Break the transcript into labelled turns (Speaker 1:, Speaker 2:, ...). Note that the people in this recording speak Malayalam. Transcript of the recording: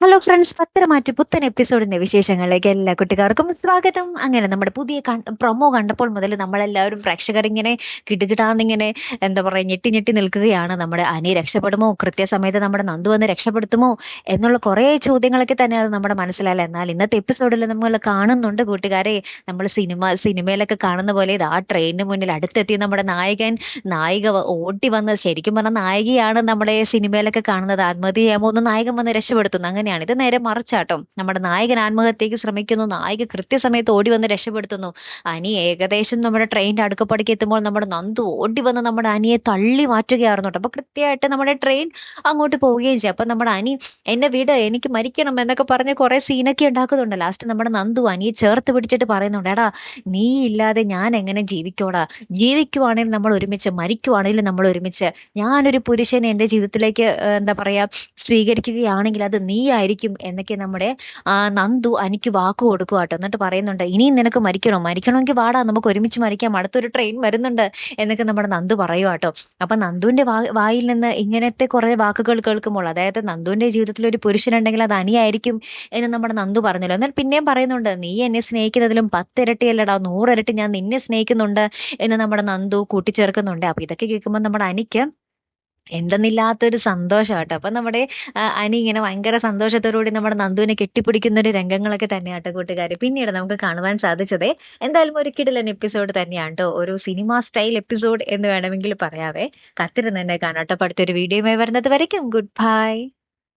Speaker 1: ഹലോ ഫ്രണ്ട്സ് പത്തരമാറ്റ് പുത്തൻ എപ്പിസോഡിന്റെ വിശേഷങ്ങളിലേക്ക് എല്ലാ കുട്ടികാർക്കും സ്വാഗതം. അങ്ങനെ നമ്മുടെ പുതിയ പ്രൊമോ കണ്ടപ്പോൾ മുതൽ നമ്മളെല്ലാവരും പ്രേക്ഷകർ ഇങ്ങനെ കിടുകിടാന്നിങ്ങനെ എന്താ പറയുക ഞെട്ടി ഞെട്ടി നിൽക്കുകയാണ്. നമ്മുടെ അനി രക്ഷപ്പെടുമോ? കൃത്യസമയത്ത് നമ്മുടെ നന്ദു വന്ന് രക്ഷപ്പെടുത്തുമോ? എന്നുള്ള കുറേ ചോദ്യങ്ങളൊക്കെ തന്നെ അത് നമ്മുടെ മനസ്സിലല്ല എന്നാൽ ഇന്നത്തെ എപ്പിസോഡിൽ നമ്മൾ കാണുന്നുണ്ട് കൂട്ടുകാരെ. നമ്മൾ സിനിമ സിനിമയിലൊക്കെ കാണുന്ന പോലെ ഇത് ആ ട്രെയിനിന് മുന്നിൽ അടുത്തെത്തി നമ്മുടെ നായകൻ. നായിക ഓട്ടി വന്ന് ശരിക്കും പറഞ്ഞ നായികയാണ് നമ്മുടെ സിനിമയിലൊക്കെ കാണുന്നത്. ആത്മഹത്യ ചെയ്യാമോ ഒന്ന് നായകൻ വന്ന് രക്ഷപ്പെടുത്തുന്നു. അങ്ങനെ തന്നെയാണ് ഇത് നേരെ മറിച്ചാട്ടോ. നമ്മുടെ നായകൻ ആത്മഹത്യക്ക് ശ്രമിക്കുന്നു. നായിക കൃത്യസമയത്ത് ഓടി വന്ന് രക്ഷപ്പെടുത്തുന്നു. അനി ഏകദേശം നമ്മുടെ ട്രെയിനിന്റെ അടുക്കപ്പടിക്ക് എത്തുമ്പോൾ നമ്മുടെ നന്ദു ഓടി വന്ന് നമ്മുടെ അനിയെ തള്ളി മാറ്റുകയായിരുന്നു അപ്പൊ കൃത്യമായിട്ട് നമ്മുടെ ട്രെയിൻ അങ്ങോട്ട് പോവുകയും ചെയ്യും. അപ്പൊ നമ്മുടെ അനി എന്നെ വീട് എനിക്ക് മരിക്കണം എന്നൊക്കെ പറഞ്ഞ് കുറെ സീനൊക്കെ ഉണ്ടാക്കുന്നുണ്ട്. ലാസ്റ്റ് നമ്മുടെ നന്ദു അനിയെ ചേർത്ത് പിടിച്ചിട്ട് പറയുന്നുണ്ട് എടാ നീ ഇല്ലാതെ ഞാൻ എങ്ങനെ ജീവിക്കോടാ? ജീവിക്കുവാണെങ്കിൽ നമ്മൾ ഒരുമിച്ച് മരിക്കുവാണെങ്കിലും നമ്മൾ ഒരുമിച്ച്. ഞാനൊരു പുരുഷനെ എന്റെ ജീവിതത്തിലേക്ക് എന്താ പറയാ സ്വീകരിക്കുകയാണെങ്കിൽ അത് നീ ആയിരിക്കും എന്നൊക്കെ നമ്മുടെ നന്ദു എനിക്ക് വാക്ക് കൊടുക്കുക കേട്ടോ എന്നിട്ട് പറയുന്നുണ്ട് ഇനിയും നിനക്ക് മരിക്കണോ? മരിക്കണമെങ്കിൽ വാടാ നമുക്ക് ഒരുമിച്ച് മരിക്കാം. അടുത്തൊരു ട്രെയിൻ വരുന്നുണ്ട് എന്നൊക്കെ നമ്മുടെ നന്ദു പറയുക കേട്ടോ അപ്പൊ നന്ദുവിന്റെ വായിൽ നിന്ന് ഇങ്ങനത്തെ കുറെ വാക്കുകൾ കേൾക്കുമ്പോൾ അതായത് നന്ദുവിന്റെ ജീവിതത്തിൽ ഒരു പുരുഷനുണ്ടെങ്കിൽ അത് അനിയായിരിക്കും എന്ന് നമ്മുടെ നന്ദു പറഞ്ഞല്ലോ. എന്നാൽ പിന്നെയും പറയുന്നുണ്ട് നീ എന്നെ സ്നേഹിക്കുന്നതിലും പത്തിരട്ടിയല്ലടാ നൂറിരട്ടി ഞാൻ നിന്നെ സ്നേഹിക്കുന്നുണ്ട് എന്ന് നമ്മുടെ നന്ദു കൂട്ടിച്ചേർക്കുന്നുണ്ട്. അപ്പൊ ഇതൊക്കെ കേൾക്കുമ്പോൾ നമ്മുടെ അനിക്ക് എന്തെന്നില്ലാത്തൊരു സന്തോഷം കേട്ടോ അപ്പൊ നമ്മുടെ അനി ഇങ്ങനെ ഭയങ്കര സന്തോഷത്തോടുകൂടി നമ്മുടെ നന്ദുവിനെ കെട്ടിപ്പിടിക്കുന്ന ഒരു രംഗങ്ങളൊക്കെ തന്നെ കേട്ടോ കൂട്ടുകാർ പിന്നീട് നമുക്ക് കാണുവാൻ സാധിച്ചത് എന്തായാലും ഒരു കിടിലൻ എപ്പിസോഡ് തന്നെയാണ് കേട്ടോ ഒരു സിനിമ സ്റ്റൈൽ എപ്പിസോഡ് എന്ന് വേണമെങ്കിൽ പറയാവേ. കത്തിരുന്ന് തന്നെ കാണാട്ടോ. അടുത്തൊരു വീഡിയോയുമായി വരുന്നത് വരയ്ക്കും. Good bye